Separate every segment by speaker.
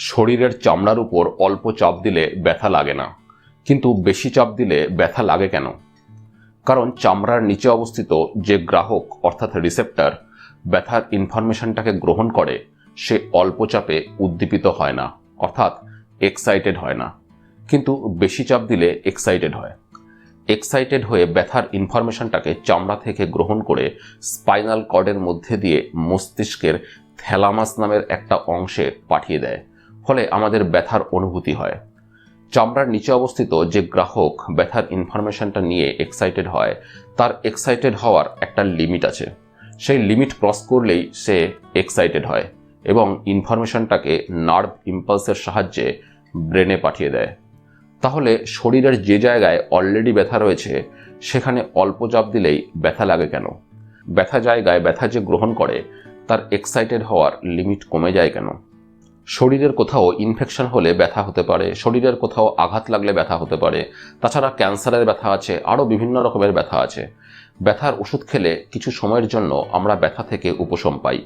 Speaker 1: শরীরের চামড়ার উপর অল্প চাপ দিলে ব্যথা লাগে না। কিন্তু বেশি চাপ দিলে ব্যথা লাগে কেন? কারণ চামড়ার নিচে অবস্থিত যে গ্রাহক, অর্থাৎ রিসেপ্টার ব্যথার ইনফরমেশনটাকে গ্রহণ করে, সে অল্প চাপে উদ্দীপিত হয় না, অর্থাৎ এক্সাইটেড হয় না। কিন্তু বেশি চাপ দিলে এক্সাইটেড হয়। এক্সাইটেড হয়ে ব্যথার ইনফরমেশনটাকে চামড়া থেকে গ্রহণ করে স্পাইনাল কর্ডের মধ্যে দিয়ে মস্তিষ্কের থ্যালামাস নামের একটা অংশে পাঠিয়ে দেয়। ফলে আমাদের ব্যথার অনুভূতি হয়। চামড়ার নিচে অবস্থিত যে গ্রাহক ব্যথার ইনফরমেশনটা নিয়ে এক্সাইটেড হয়, তার এক্সাইটেড হওয়ার একটা লিমিট আছে। সেই লিমিট ক্রস করলেই সে এক্সাইটেড হয় এবং ইনফরমেশনটাকে নার্ভ ইম্পালসের সাহায্যে ব্রেনে পাঠিয়ে দেয়। তাহলে শরীরের যে জায়গায় অলরেডি ব্যথা রয়েছে, সেখানে অল্প চাপ দিলেই ব্যথা লাগে কেন? ব্যথা জায়গায় ব্যথা যে গ্রহণ করে, তার এক্সাইটেড হওয়ার লিমিট কমে যায় কেন? শরীরের কোথাও ইনফেকশন হলে ব্যথা হতে পারে, শরীরের কোথাও আঘাত লাগলে ব্যথা হতে পারে, তাছাড়া ক্যান্সারের ব্যথা আছে, আরও বিভিন্ন রকমের ব্যথা আছে। ব্যথার ওষুধ খেলে কিছু সময়ের জন্য আমরা ব্যথা থেকে উপশম পাই।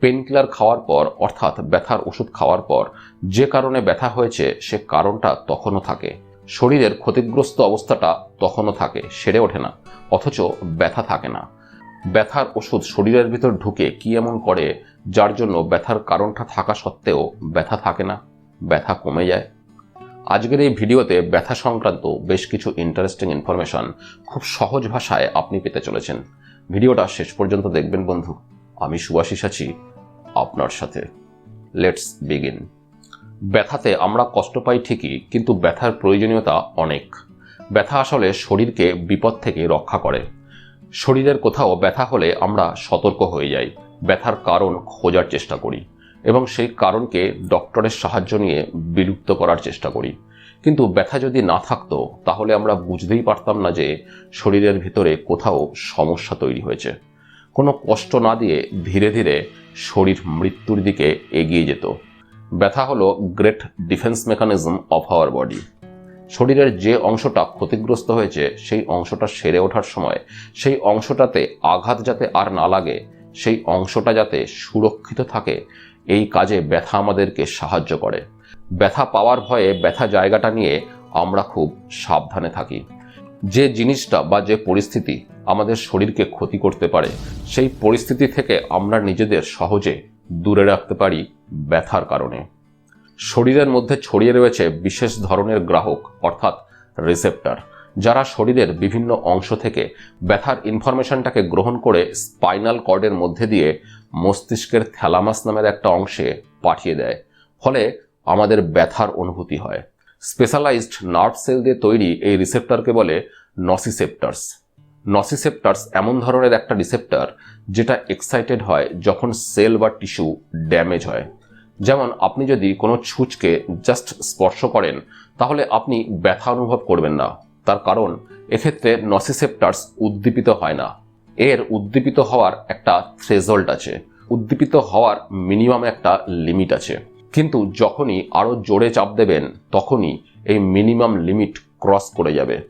Speaker 1: পেনকিলার খাওয়ার পর, অর্থাৎ ব্যথার ওষুধ খাওয়ার পর, যে কারণে ব্যথা হয়েছে, সে কারণটা তখনও থাকে। শরীরের ক্ষতিগ্রস্ত অবস্থাটা তখনও থাকে, সেরে ওঠে না, অথচ ব্যথা থাকে না। ব্যথার ওষুধ শরীরের ভিতর ঢুকে কি এমন করে যার জন্য ব্যথার কারণটা থাকা সত্ত্বেও ব্যথা থাকে না, ব্যথা কমে যায়। আজকের এই ভিডিওতে ব্যথা সংক্রান্ত বেশ কিছু ইন্টারেস্টিং ইনফরমেশন খুব সহজ ভাষায় আপনি পেতে চলেছেন। ভিডিওটা শেষ পর্যন্ত দেখবেন বন্ধু। আমি সুভাষিস আছি আপনার সাথে। লেটস বিগিন ব্যথাতে আমরা কষ্ট পাই ঠিকই, কিন্তু ব্যথার প্রয়োজনীয়তা অনেক। ব্যথা আসলে শরীরকে বিপদ থেকে রক্ষা করে। শরীরের কোথাও ব্যথা হলে আমরা সতর্ক হয়ে যাই। ব্যথার কারণ খোঁজার চেষ্টা করি এবং সেই কারণকে ডক্টরের সাহায্য নিয়ে বিলুপ্ত করার চেষ্টা করি। কিন্তু ব্যথা যদি না থাকতো, তাহলে আমরা বুঝতেই পারতাম না যে শরীরের ভিতরে কোথাও সমস্যা তৈরি হয়েছে। কোনো কষ্ট না দিয়ে ধীরে ধীরে শরীর মৃত্যুর দিকে এগিয়ে যেত। ব্যথা হলো great defence mechanism of our body. শরীরের যে অংশটা ক্ষতিগ্রস্ত হয়েছে, সেই অংশটা সেরে ওঠার সময় সেই অংশটাতে আঘাত যাতে আর না লাগে সেই অংশটা যাতে সুরক্ষিত থাকে, এই কাজে ব্যথা আমাদেরকে সাহায্য করে। ব্যথা পাওয়ার ভয়ে ব্যথা জায়গাটা নিয়ে আমরা খুব সাবধানে থাকি। যে জিনিসটা বা যে পরিস্থিতি আমাদের শরীরকে ক্ষতি করতে পারে, সেই পরিস্থিতি থেকে আমরা নিজেদের সহজে দূরে রাখতে পারি ব্যথার কারণে। শরীরের মধ্যে ছড়িয়ে রয়েছে বিশেষ ধরনের গ্রাহক, অর্থাৎ রিসেপ্টর যারা শরীরের বিভিন্ন অংশ থেকে ব্যথার ইনফরমেশনটাকে গ্রহণ করে স্পাইনাল কর্ডের মধ্যে দিয়ে মস্তিষ্কের থ্যালামাস নামের একটা অংশে পাঠিয়ে দেয়। ফলে আমাদের ব্যথার অনুভূতি হয়। স্পেশালাইজড নার্ভ সেল দিয়ে তৈরি এই রিসেপ্টরকে বলে নসিসেপ্টার্স নসিসেপ্টার্স এমন ধরনের একটা রিসেপ্টার যেটা এক্সাইটেড হয় যখন সেল বা টিস্যু ড্যামেজ হয়। যেমন আপনি যদি কোনো ছুঁচকে জাস্ট স্পর্শ করেন, তাহলে আপনি ব্যথা অনুভব করবেন না। তার কারণ এক্ষেত্রে নসিসেপ্টার্স উদ্দীপিত হয় না। এর উদ্দীপিত হওয়ার একটা থ্রেজল্ট আছে। উদ্দীপিত হওয়ার মিনিমাম একটা লিমিট আছে। কিন্তু যখনই আরও জোরে চাপ দেবেন, তখনই এই মিনিমাম লিমিট ক্রস করে যাবে।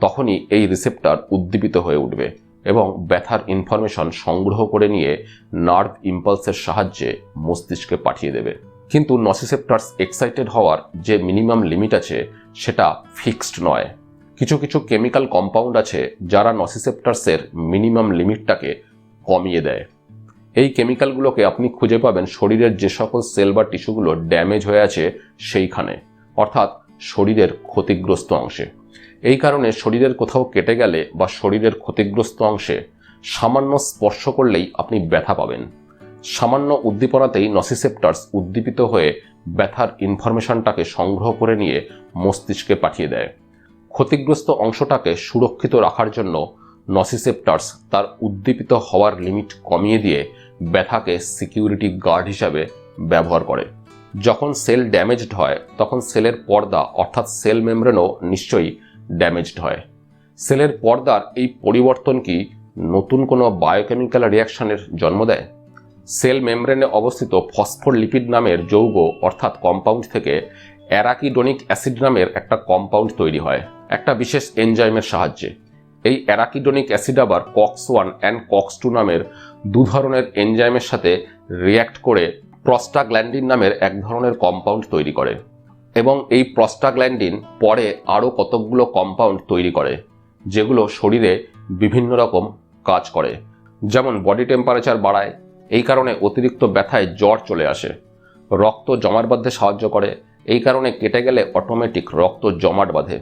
Speaker 1: তখনই এই রিসেপ্টার উদ্দীপিত হয়ে উঠবে এবং ব্যথার ইনফরমেশন সংগ্রহ করে নিয়ে নার্ভ ইম্পালসের সাহায্যে মস্তিষ্কে পাঠিয়ে দেবে। কিন্তু নসিসেপ্টার্স এক্সাইটেড হওয়ার যে মিনিমাম লিমিট আছে, সেটা ফিক্সড নয়। কিছু কিছু কেমিক্যাল কম্পাউন্ড আছে যারা নসিসেপ্টার্সের মিনিমাম লিমিটটাকে কমিয়ে দেয়। এই কেমিক্যালগুলোকে আপনি খুঁজে পাবেন শরীরের যে সকল সেল বা টিস্যুগুলো ড্যামেজ হয়ে আছে সেইখানে, অর্থাৎ শরীরের ক্ষতিগ্রস্ত অংশে। এই কারণে শরীরের কোথাও কেটে গেলে বা শরীরের ক্ষতিগ্রস্ত অংশে সামান্য স্পর্শ করলেই আপনি ব্যথা পাবেন। সামান্য উদ্দীপনাতেই নসিসেপ্টার্স উদ্দীপিত হয়ে ব্যথার ইনফরমেশনটাকে সংগ্রহ করে নিয়ে মস্তিষ্কে পাঠিয়ে দেয়। ক্ষতিগ্রস্ত অংশটাকে সুরক্ষিত রাখার জন্য নসিসেপ্টার্স তার উদ্দীপিত হওয়ার লিমিট কমিয়ে দিয়ে ব্যথাকে সিকিউরিটি গার্ড হিসাবে ব্যবহার করে। যখন সেল ড্যামেজড হয়, তখন সেলের পর্দা অর্থাৎ সেল মেমব্রেনও নিশ্চয়ই ড্যামেজড হয়। সেলের পর্দার এই পরিবর্তন কি নতুন কোনো বায়োকেমিক্যাল রিয়াকশনের জন্ম দেয়? সেল মেমব্রেনে অবস্থিত ফসফোর লিপিড নামের যৌগ অর্থাৎ কম্পাউন্ড থেকে অ্যারাকিডোনিক অ্যাসিড নামের একটা কম্পাউন্ড তৈরি হয়, একটা বিশেষ এনজাইমের সাহায্যে। এই অ্যারাকিডোনিক অ্যাসিড আবার COX one and COX two নামের দু ধরনের এনজাইমের সাথে রিয়্যাক্ট করে প্রস্টাগ্ল্যান্ডিন নামের এক ধরনের কম্পাউন্ড তৈরি করে এবং এই প্রস্টাগ্ল্যান্ডিন পরে আরও কতকগুলো কম্পাউন্ড তৈরি করে, যেগুলো শরীরে বিভিন্ন রকম কাজ করে। যেমন বডি টেম্পারেচার বাড়ায়, এই কারণে অতিরিক্ত ব্যথায় জ্বর চলে আসে, রক্ত জমার বাঁধতে সাহায্য করে এই কারণে কেটে গেলে অটোমেটিক রক্ত জমাট বাঁধে।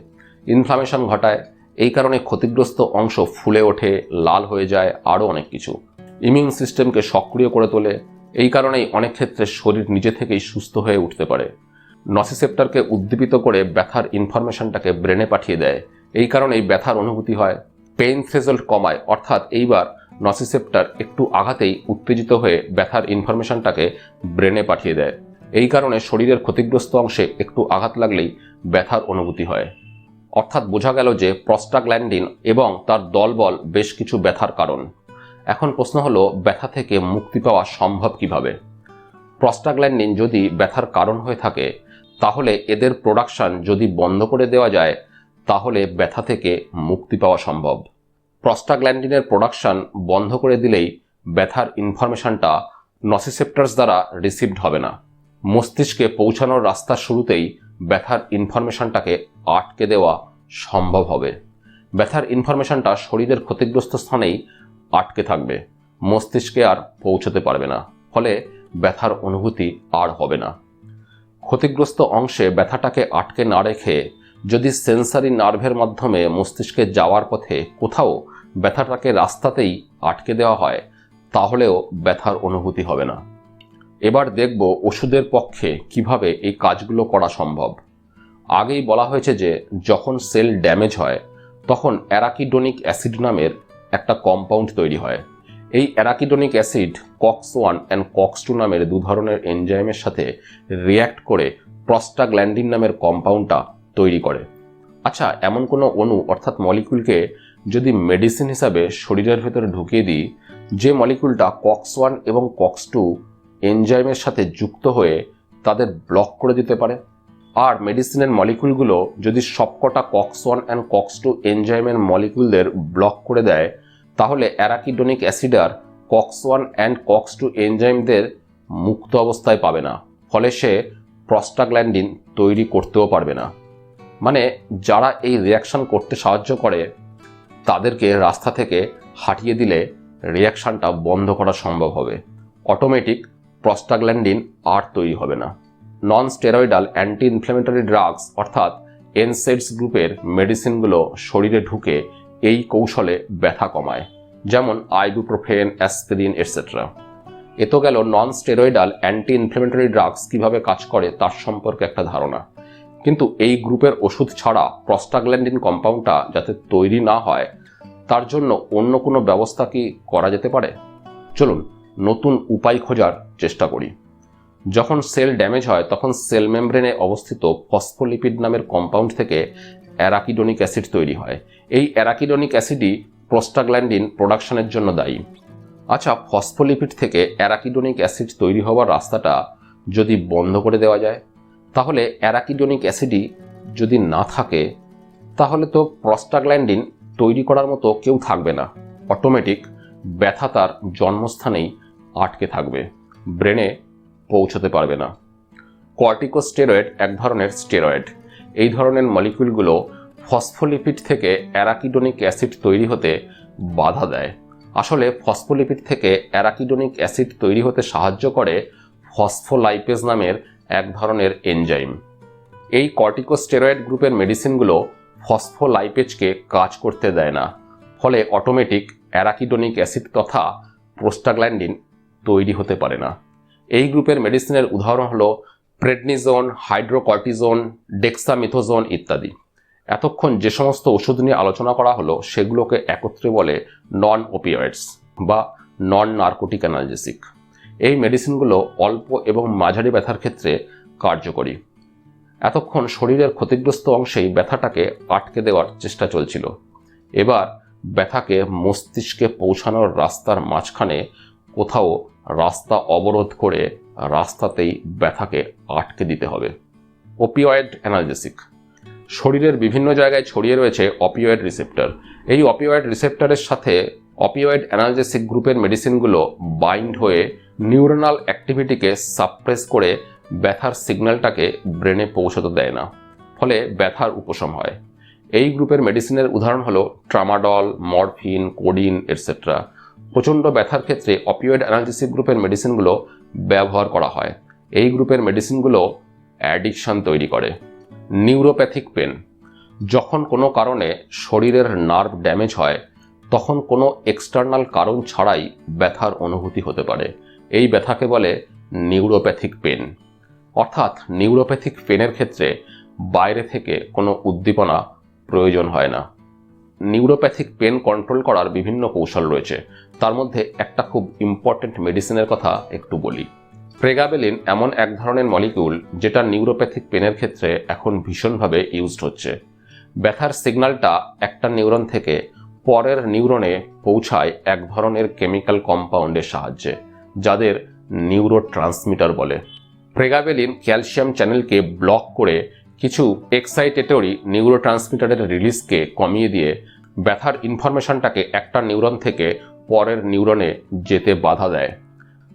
Speaker 1: ইনফ্লামেশন ঘটায়, এই কারণে ক্ষতিগ্রস্ত অংশ ফুলে ওঠে, লাল হয়ে যায়, আরও অনেক কিছু। ইমিউন সিস্টেমকে সক্রিয় করে তোলে, এই কারণেই অনেক ক্ষেত্রে শরীর নিজে থেকেই সুস্থ হয়ে উঠতে পারে। নসিসেপ্টারকে উদ্দীপিত করে ব্যথার ইনফরমেশনটাকে ব্রেনে পাঠিয়ে দেয়, এই কারণেই ব্যথার অনুভূতি হয়। পেইন থ্রেজল্ট কমায়, অর্থাৎ এইবার নসিসেপ্টার একটু আঘাতেই উত্তেজিত হয়ে ব্যথার ইনফরমেশনটাকে ব্রেনে পাঠিয়ে দেয়। এই কারণে শরীরের ক্ষতিগ্রস্ত অংশে একটু আঘাত লাগলেই ব্যথার অনুভূতি হয়। অর্থাৎ বোঝা গেল যে প্রস্টাগ্ল্যান্ডিন এবং তার দলবল বেশ কিছু ব্যথার কারণ। এখন প্রশ্ন হলো, ব্যথা থেকে মুক্তি পাওয়া সম্ভব কীভাবে? প্রস্টাগ্ল্যান্ডিন যদি ব্যথার কারণ হয়ে থাকে, তাহলে এদের প্রোডাকশন যদি বন্ধ করে দেওয়া যায়, তাহলে ব্যথা থেকে মুক্তি পাওয়া সম্ভব। প্রস্টাগ্ল্যান্ডিনের প্রোডাকশন বন্ধ করে দিলেই ব্যথার ইনফরমেশনটা নসিসেপ্টার্স দ্বারা রিসিভড হবে না। মস্তিষ্কে পৌঁছানোর রাস্তার শুরুতেই ব্যথার ইনফরমেশনটাকে আটকে দেওয়া সম্ভব হবে। ব্যথার ইনফরমেশনটা শরীরের ক্ষতিগ্রস্ত স্থানেই আটকে থাকবে। মস্তিষ্কে আর পৌঁছতে পারবে না। ফলে ব্যথার অনুভূতি আর হবে না। ক্ষতিগ্রস্ত অংশে ব্যথাটাকে আটকে না রেখে যদি সেন্সারি নার্ভের মাধ্যমে মস্তিষ্কে যাওয়ার পথে কোথাও ব্যথাটাকে রাস্তাতেই আটকে দেওয়া হয়, তাহলেও ব্যথার অনুভূতি হবে না। এবার দেখব ওষুধের পক্ষে কীভাবে এই কাজগুলো করা সম্ভব। আগেই বলা হয়েছে যে, যখন সেল ড্যামেজ হয়, তখন অ্যারাকিডোনিক অ্যাসিড নামের একটা কম্পাউন্ড তৈরি হয়। এই arachidonic acid COX one and COX two নামের দু ধরনের এনজাইমের সাথে রিয়্যাক্ট করে প্রস্টাগ্ল্যান্ডিন নামের কম্পাউন্ডটা তৈরি করে। আচ্ছা এমন কোনো অণু, অর্থাৎ মলিকুলকে যদি মেডিসিন হিসাবে শরীরের ভেতরে ঢুকিয়ে দিই, যে মলিকুলটা কক্স ওয়ান এবং কক্স টু এনজাইমের সাথে যুক্ত হয়ে তাদের ব্লক করে দিতে পারে। আর মেডিসিনের মলিকুলগুলো যদি সবকটা COX one and COX two এনজাইমের মলিকুলদের ব্লক করে দেয়, তাহলে arachidonic acid R COX one and COX two এনজাইমদের মুক্ত অবস্থায় পাবে না। ফলে সে প্রস্টাগ্ল্যান্ডিন তৈরি করতেও পারবে না। মানে যারা এই রিয়াকশন করতে সাহায্য করে, তাদেরকে রাস্তা থেকে হাঁটিয়ে দিলে রিয়াকশানটা বন্ধ করা সম্ভব হবে। অটোমেটিক প্রস্টাগ্ল্যান্ডিন আর তৈরি হবে না। Non steroidal anti inflammatory drugs অর্থাৎ এনসেডস গ্রুপের মেডিসিনগুলো শরীরে ঢুকে এই কৌশলে ব্যথা কমায়, যেমন আইবুপ্রোফেন অ্যাসপিরিন এটসেট্রা এ তো গেল non steroidal anti inflammatory drugs কীভাবে কাজ করে তার সম্পর্কে একটা ধারণা। কিন্তু এই গ্রুপের ওষুধ ছাড়া প্রস্টাগ্ল্যান্ডিন কম্পাউন্ডটা যাতে তৈরি না হয়, তার জন্য অন্য কোনো ব্যবস্থা কি করা যেতে পারে? চলুন নতুন উপায় খোঁজার চেষ্টা করি। যখন সেল ড্যামেজ হয়, তখন সেল মেমব্রেনে অবস্থিত ফসফোলিপিড নামের কম্পাউন্ড থেকে অ্যারাকিডোনিক অ্যাসিড তৈরি হয়। এই অ্যারাকিডোনিক অ্যাসিডই প্রোস্টাগ্ল্যান্ডিন প্রোডাকশনের জন্য দায়ী। আচ্ছা ফসফোলিপিড থেকে অ্যারাকিডোনিক অ্যাসিড তৈরি হওয়ার রাস্তাটা যদি বন্ধ করে দেওয়া যায়? তাহলে অ্যারাকিডোনিক অ্যাসিডই যদি না থাকে, তাহলে তো প্রস্টাগ্ল্যান্ডিন তৈরি করার মতো কেউ থাকবে না। অটোমেটিক ব্যথা তার জন্মস্থানেই আটকে থাকবে। ব্রেনে পৌঁছতে পারবে না। কর্টিকোস্টেরয়েড এক ধরনের স্টেরয়েড। এই ধরনের মলিকুলগুলো ফসফোলিপিড থেকে অ্যারাকিডোনিক অ্যাসিড তৈরি হতে বাধা দেয়। আসলে ফসফোলিপিড থেকে অ্যারাকিডোনিক অ্যাসিড তৈরি হতে সাহায্য করে ফসফোলাইপেজ নামের এক ধরনের এনজাইম। এই কর্টিকোস্টেরয়েড গ্রুপের মেডিসিনগুলো ফসফোলাইপেজকে কাজ করতে দেয় না। ফলে অটোমেটিক অ্যারাকিডোনিক অ্যাসিড তথা প্রোস্টাগ্ল্যান্ডিন তৈরি হতে পারে না। এই গ্রুপের মেডিসিনের উদাহরণ হলো প্রেডনিজোন হাইড্রোকর্টিজোন ডেক্সামিথোজোন ইত্যাদি। এতক্ষণ যে সমস্ত ওষুধ নিয়ে আলোচনা করা হলো, সেগুলোকে একত্রে বলে নন ওপিওয়েডস বা নন নার্কোটিক অ্যানালজেসিক এই মেডিসিনগুলো অল্প এবং মাঝারি ব্যথার ক্ষেত্রে কার্যকরী। এতক্ষণ শরীরের ক্ষতিগ্রস্ত অংশেই ব্যথাটাকে আটকে দেওয়ার চেষ্টা চলছিল। এবার ব্যথাকে মস্তিষ্কে পৌঁছানোর রাস্তার মাঝখানে কোথাও রাস্তা অবরোধ করে রাস্তাতেই ব্যথাকে আটকে দিতে হবে। ওপিওয়েড অ্যানালজেসিক শরীরের বিভিন্ন জায়গায় ছড়িয়ে রয়েছে অপিওয়েড রিসেপ্টর এই অপিওয়েড রিসেপ্টরের সাথে অপিওয়েড অ্যানালজেসিক গ্রুপের মেডিসিনগুলো বাইন্ড হয়ে নিউরোনাল অ্যাক্টিভিটিকে সাপ্রেস করে ব্যথার সিগন্যালটাকে ব্রেনে পৌঁছাতে দেয় না। ফলে ব্যথার উপশম হয়। এই গ্রুপের মেডিসিনের উদাহরণ হলো ট্রামাডল মরফিন কোডিন এটসেট্রা প্রচণ্ড ব্যথার ক্ষেত্রে অপিওয়েড অ্যানালজেসিক গ্রুপের মেডিসিনগুলো ব্যবহার করা হয়। এই গ্রুপের মেডিসিনগুলো অ্যাডিকশন তৈরি করে। নিউরোপ্যাথিক পেন যখন কোনো কারণে শরীরের নার্ভ ড্যামেজ হয়, তখন কোনো এক্সটার্নাল কারণ ছাড়াই ব্যথার অনুভূতি হতে পারে। এই ব্যথাকে বলে নিউরোপ্যাথিক পেন অর্থাৎ নিউরোপ্যাথিক পেনের ক্ষেত্রে বাইরে থেকে কোনো উদ্দীপনা প্রয়োজন হয় না। নিউরোপ্যাথিক পেন কন্ট্রোল করার বিভিন্ন কৌশল রয়েছে। তার মধ্যে একটা খুব ইম্পর্ট্যান্ট মেডিসিনের কথা একটু বলি। প্রেগাবেলিন এমন এক ধরনের মলিকিউল যেটা নিউরোপ্যাথিক পেনের ক্ষেত্রে এখন ভীষণভাবে ইউজড হচ্ছে। ব্যথার সিগন্যালটা একটা নিউরন থেকে পরের নিউরনে পৌঁছায় এক ধরনের কেমিক্যাল কম্পাউন্ডের সাহায্যে, যাদের নিউরো ট্রান্সমিটার বলে। প্রেগাবেলিন ক্যালসিয়াম চ্যানেলকে ব্লক করে কিছু এক্সাইটেটরি নিউরো ট্রান্সমিটারের রিলিজকে কমিয়ে দিয়ে ব্যথার ইনফরমেশনটাকে একটা নিউরন থেকে পরের নিউরনে যেতে বাধা দেয়।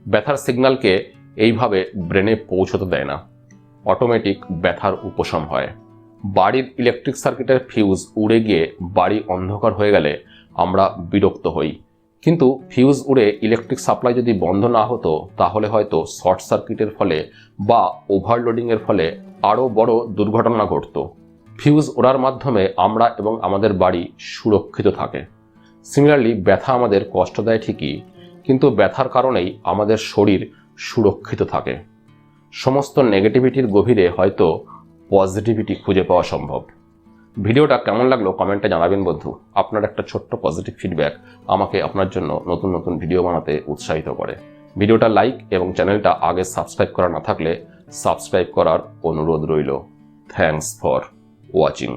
Speaker 1: ব্যথার সিগন্যালকে এইভাবে ব্রেনে পৌঁছতে দেয় না। অটোমেটিক ব্যথার উপশম হয়। বাড়ির ইলেকট্রিক সার্কিটের ফিউজ উড়ে গিয়ে বাড়ি অন্ধকার হয়ে গেলে আমরা বিরক্ত হই। কিন্তু ফিউজ উড়ে ইলেকট্রিক সাপ্লাই যদি বন্ধ না হতো, তাহলে হয়তো শর্ট সার্কিটের ফলে বা ওভারলোডিংয়ের ফলে আরও বড় দুর্ঘটনা ঘটত। ফিউজ ওড়ার মাধ্যমে আমরা এবং আমাদের বাড়ি সুরক্ষিত থাকে। সিমিলারলি ব্যথা আমাদের কষ্ট দেয় ঠিকই, কিন্তু ব্যথার কারণেই আমাদের শরীর সুরক্ষিত থাকে। সমস্ত নেগেটিভিটির গভীরে হয়তো পজিটিভিটি খুঁজে পাওয়া সম্ভব। ভিডিওটা কেমন লাগল কমেন্টে জানাবেন বন্ধু। আপনার একটা ছোট্ট পজিটিভ ফিডব্যাক আমাকে আপনার জন্য নতুন নতুন ভিডিও বানাতে উৎসাহিত করে। ভিডিওটা লাইক এবং চ্যানেলটা আগে সাবস্ক্রাইব করা না থাকলে সাবস্ক্রাইব করার অনুরোধ রইল। Thanks for watching